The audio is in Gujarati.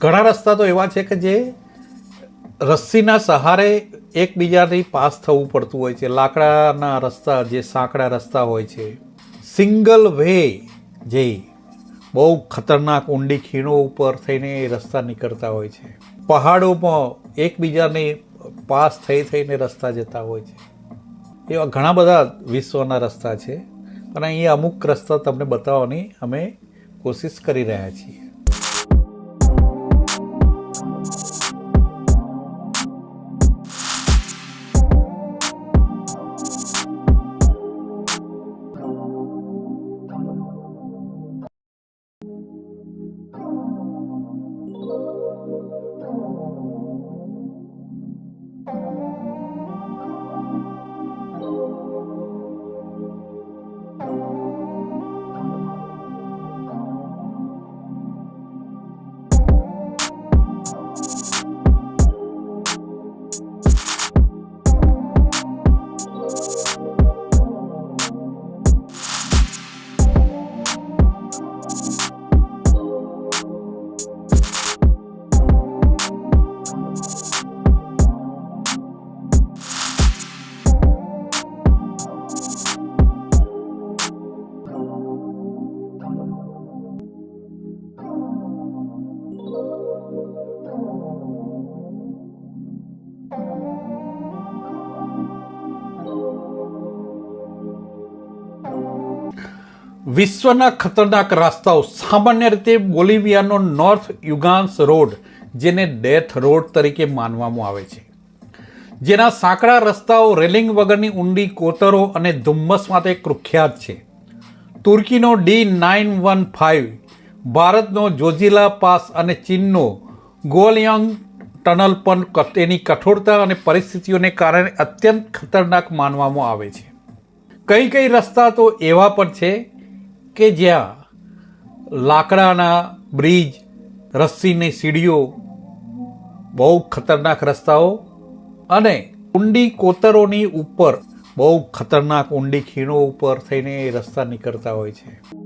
ઘણા રસ્તા તો એવા છે કે જે રસ્સીના સહારે એકબીજાથી પાસ થવું પડતું હોય છે. લાકડાના રસ્તા, જે સાંકડા રસ્તા હોય છે. સિંગલ વે જે બહુ ખતરનાક ઊંડી ખીણો ઉપર થઈને એ રસ્તા નીકળતા હોય છે. પહાડોમાં એકબીજાને પાસ થઈ થઈને રસ્તા જતા હોય છે. એવા ઘણા બધા વિશ્વના રસ્તા છે. પણ અહીંયા અમુક રસ્તા તમને બતાવવાની અમે કોશિશ કરી રહ્યા છીએ. વિશ્વના ખતરનાક રસ્તાઓ સામાન્ય રીતે બોલિવિયાનો નોર્થ યુગાન્સ રોડ, જેને ડેથ રોડ તરીકે માનવામાં આવે છે. જેના સાંકડા રસ્તાઓ રેલિંગ વગરની ઊંડી કોતરો અને ધુમ્મસ માટે કુખ્યાત છે. તુર્કીનો ડી નાઇન વન ફાઇવ, ભારતનો જોજીલા પાસ અને ચીનનો ગોલયંગ ટનલ પણ તેની કઠોરતા અને પરિસ્થિતિઓને કારણે અત્યંત ખતરનાક માનવામાં આવે છે. કઈ કઈ રસ્તા તો એવા પણ છે કે જ્યાં લાકડાના બ્રિજ, રસ્સીની સીડીઓ, બહુ ખતરનાક રસ્તાઓ અને ઊંડી કોતરોની ઉપર, બહુ ખતરનાક ઊંડી ખીણો ઉપર થઈને એ રસ્તા નીકળતા હોય છે.